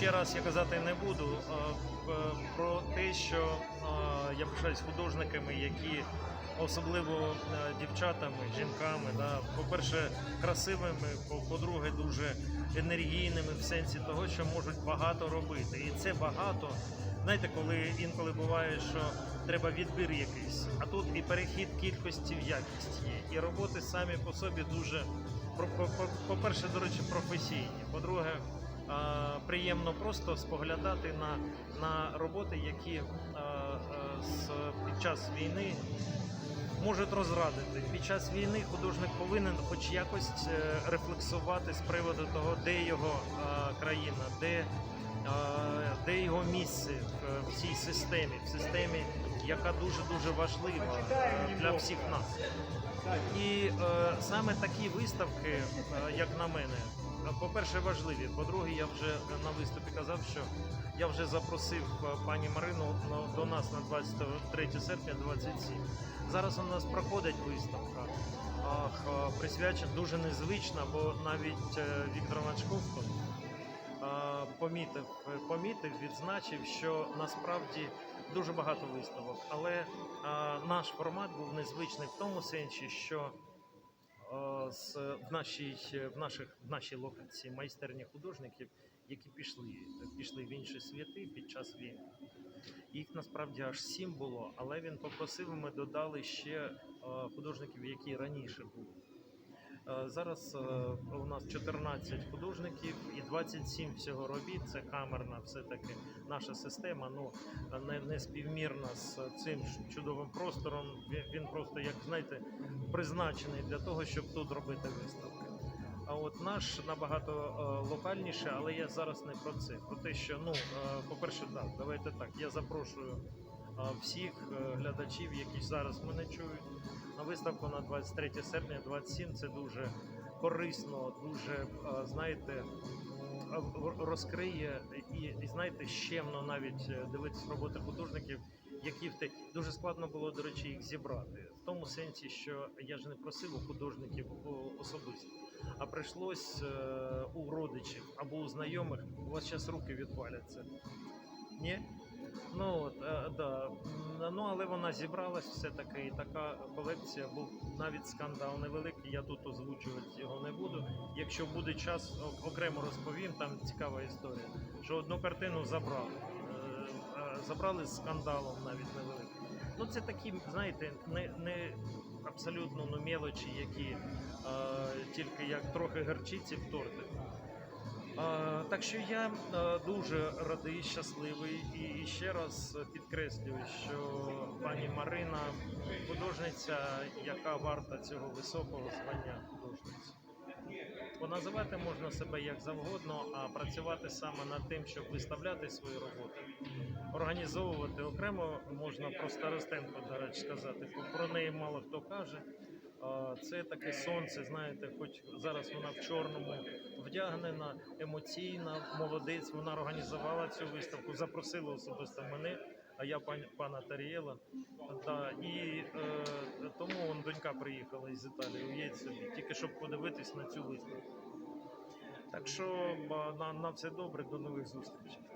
ще раз я казати не буду е, про те, що е, я пишаюсь художниками, які особливо е, дівчатами, жінками, да, по-перше, красивими, по- по-друге, дуже енергійними в сенсі того, що можуть багато робити. І це багато. Знаєте, коли інколи буває, що треба відбір якийсь, а тут і перехід кількості в якість є. І роботи самі по собі дуже по-перше, до речі, професійні. По-друге, приємно просто споглядати на, на роботи, які а, а, з, під час війни можуть розрадити. Під час війни художник повинен хоч якось е, рефлексувати з приводу того, де його країна, де, де його місце в, цій системі, в системі, яка дуже дуже важлива е, для всіх нас. І е, саме такі виставки, е, як на мене, по-перше, важливі. По-друге, я вже на виступі казав, що я вже запросив пані Марину до нас на 23 серпня 27. Зараз у нас проходить виставка. Присвячена дуже незвична, бо навіть Віктор Начковко е, помітив, помітив, відзначив, що насправді дуже багато виставок, але е, наш формат був незвичний в тому сенсі, що е, з, в, нашій, в, наших, в нашій локації майстерні художників, які пішли, пішли в інші світи під час війни. Їх насправді аж сім було, але він попросив, ми додали ще е, художників, які раніше були. Е, Зараз е, у нас 14 художників і 27 всього робіт. Це камерна, все-таки наша система. Ну не, не співмірна з цим чудовим простором. Він, просто, як знаєте, призначений для того, щоб тут робити виставки. А от наш набагато е, локальніше, але я зараз не про це. Про те, що ну, по-перше, так, давайте так. Я запрошую всіх глядачів, які зараз мене чують, на виставку на 23 серпня, 27. Це дуже корисно, дуже е, знаєте, розкриє і, і знаєте, щемно навіть е, дивитися роботи художників, які в те дуже складно було, до речі, їх зібрати. В тому сенсі, що я ж не просив у художників особисто, а прийшлось е, у родичів або у знайомих. У вас зараз руки відваляться. Ні? Ну от, е, да. Ну але вона зібралась все-таки, і така колекція був навіть скандал невеликий. Я тут озвучувати його не буду. Якщо буде час, окремо розповім. Там цікава історія. Що одну картину забрали. Е, е, Забрали з скандалом навіть невеликим. Ну це такі, знаєте, не, не абсолютно ну, мелочі, які е, тільки як трохи герчиці в торти. Так що я е, дуже радий, щасливий і ще раз підкреслюю, що пані Марина художниця, яка варта цього високого звання художниці. Бо називати можна себе як завгодно, а працювати саме над тим, щоб виставляти свої роботи, організовувати окремо можна про Старостенко, до речі, сказати. Про неї мало хто каже. Це таке сонце, знаєте, хоч зараз вона в чорному вдягнена, емоційна, молодець. Вона організувала цю виставку, запросила особисто мене, а я пан, пана Тарієла. Да, і е, тому он, донька приїхала із Італії, собі, тільки щоб подивитись на цю виставку. Так що на, на все добре, до нових зустрічей.